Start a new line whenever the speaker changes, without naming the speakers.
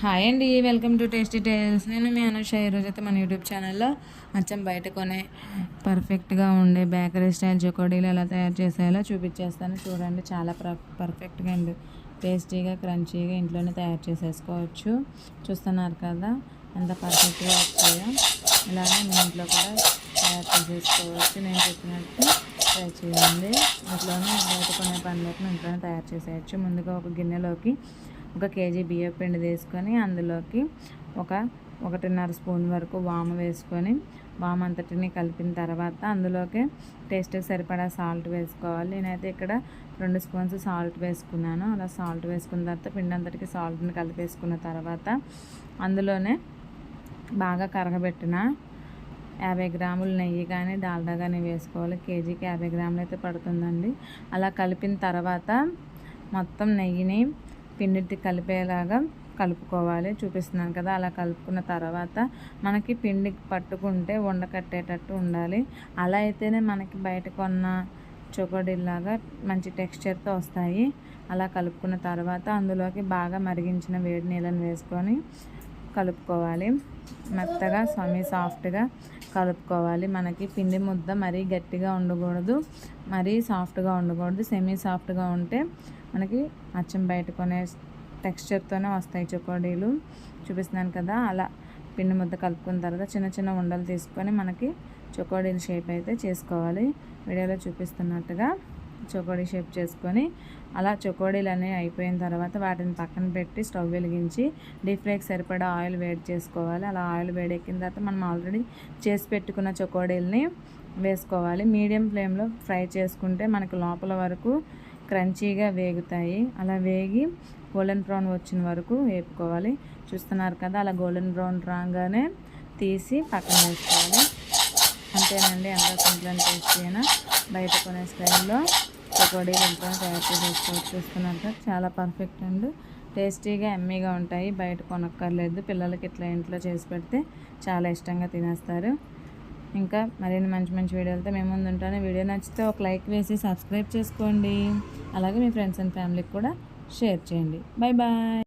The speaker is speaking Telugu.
హాయ్ అండి వెల్కమ్ టు టేస్టీ టేల్స్. నేను మీ అనుష ఈరోజు అయితే మన యూట్యూబ్ ఛానల్లో అచ్చం బయట కొనే పర్ఫెక్ట్గా ఉండే బేకరీ స్టైల్ చకోడీలు ఎలా తయారు చేసేయాలో చూపించేస్తాను. చూడండి చాలా పర్ఫెక్ట్గా అండి. టేస్టీగా క్రంచీగా ఇంట్లోనే తయారు చేసేసుకోవచ్చు. చూస్తున్నారు కదా ఎంత పర్ఫెక్ట్గా వస్తాయో ఇలానే మీ ఇంట్లో కూడా తయారు చేసేసుకోవచ్చు. నేను చెప్పినట్టు ట్రై చేయండి. ఇంట్లోనే బయట కొనే పని ఇంట్లోనే తయారు చేసేయచ్చు. ముందుగా ఒక గిన్నెలోకి ఒక కేజీ బియ్యం పిండి తీసుకొని అందులోకి ఒక ఒకటిన్నర స్పూన్ వరకు వాము వేసుకొని వాము అంతటిని కలిపిన తర్వాత అందులోకి టేస్ట్కి సరిపడా సాల్ట్ వేసుకోవాలి. నేనైతే ఇక్కడ రెండు స్పూన్స్ సాల్ట్ వేసుకున్నాను. అలా సాల్ట్ వేసుకున్న తర్వాత పిండి అంతటికి సాల్ట్ని కలిపేసుకున్న తర్వాత అందులోనే బాగా కరగబెట్టిన యాభై గ్రాములు నెయ్యి కానీ డాల్డా కానీ వేసుకోవాలి. కేజీకి యాభై గ్రాములు అయితే పడుతుందండి. అలా కలిపిన తర్వాత మొత్తం నెయ్యిని పిండి కలిపేలాగా కలుపుకోవాలి. చూపిస్తున్నాను కదా అలా కలుపుకున్న తర్వాత మనకి పిండి పట్టుకుంటే ఉండకట్టేటట్టు ఉండాలి. అలా అయితేనే మనకి బయట కొన్న చొకడిలాగా మంచి టెక్స్చర్తో వస్తాయి. అలా కలుపుకున్న తర్వాత అందులోకి బాగా మరిగించిన వేడి నీళ్ళని వేసుకొని కలుపుకోవాలి. మెత్తగా సమీ సాఫ్ట్గా కలుపుకోవాలి. మనకి పిండి ముద్ద మరీ గట్టిగా ఉండకూడదు. మరీ సాఫ్ట్గా ఉండకూడదు. సెమీ సాఫ్ట్గా ఉంటే మనకి అచ్చం బయటకునే టెక్స్చర్తోనే వస్తాయి చకోడీలు. చూపిస్తున్నాను కదా అలా పిండి ముద్ద కలుపుకున్న తర్వాత చిన్న చిన్న ఉండలు తీసుకొని మనకి చకోడీల షేప్ అయితే చేసుకోవాలి. వీడియోలో చూపిస్తున్నట్టుగా చొకోడీ షేప్ చేసుకొని అలా చకోడీలు అనేవి అయిపోయిన తర్వాత వాటిని పక్కన పెట్టి స్టవ్ వెలిగించి డీప్ ఫ్రైకి సరిపడా ఆయిల్ వేడి చేసుకోవాలి. అలా ఆయిల్ వేడెక్కిన తర్వాత మనం ఆల్రెడీ చేసి పెట్టుకున్న చకోడీలని వేసుకోవాలి. మీడియం ఫ్లేమ్లో ఫ్రై చేసుకుంటే మనకు లోపల వరకు క్రంచీగా వేగుతాయి. అలా వేగి గోల్డెన్ బ్రౌన్ వచ్చిన వరకు వేపుకోవాలి. చూస్తున్నారు కదా అలా గోల్డెన్ బ్రౌన్ రాగానే తీసి పక్కన వేసుకోవాలి. అంతేనండి ఎంత సింపుల్ అండ్ టేస్టీ అయినా బయట కొనే స్టైల్లో పకోడీలు ఇంట్లో తయారు చేసేసుకోవచ్చు చూస్తున్నట్టు చాలా పర్ఫెక్ట్ అండ్. టేస్టీగా ఎమ్మీగా ఉంటాయి. బయట కొనక్కర్లేదు. పిల్లలకి ఇట్లా ఇంట్లో చేసి పెడితే చాలా ఇష్టంగా తినేస్తారు. ఇంకా మరిన్ని మంచి మంచి వీడియోలతో మేము ముందు ఉంటాను. వీడియో నచ్చితే ఒక లైక్ వేసి సబ్స్క్రైబ్ చేసుకోండి. అలాగే మీ ఫ్రెండ్స్ అండ్ ఫ్యామిలీకి కూడా షేర్ చేయండి. Bye bye.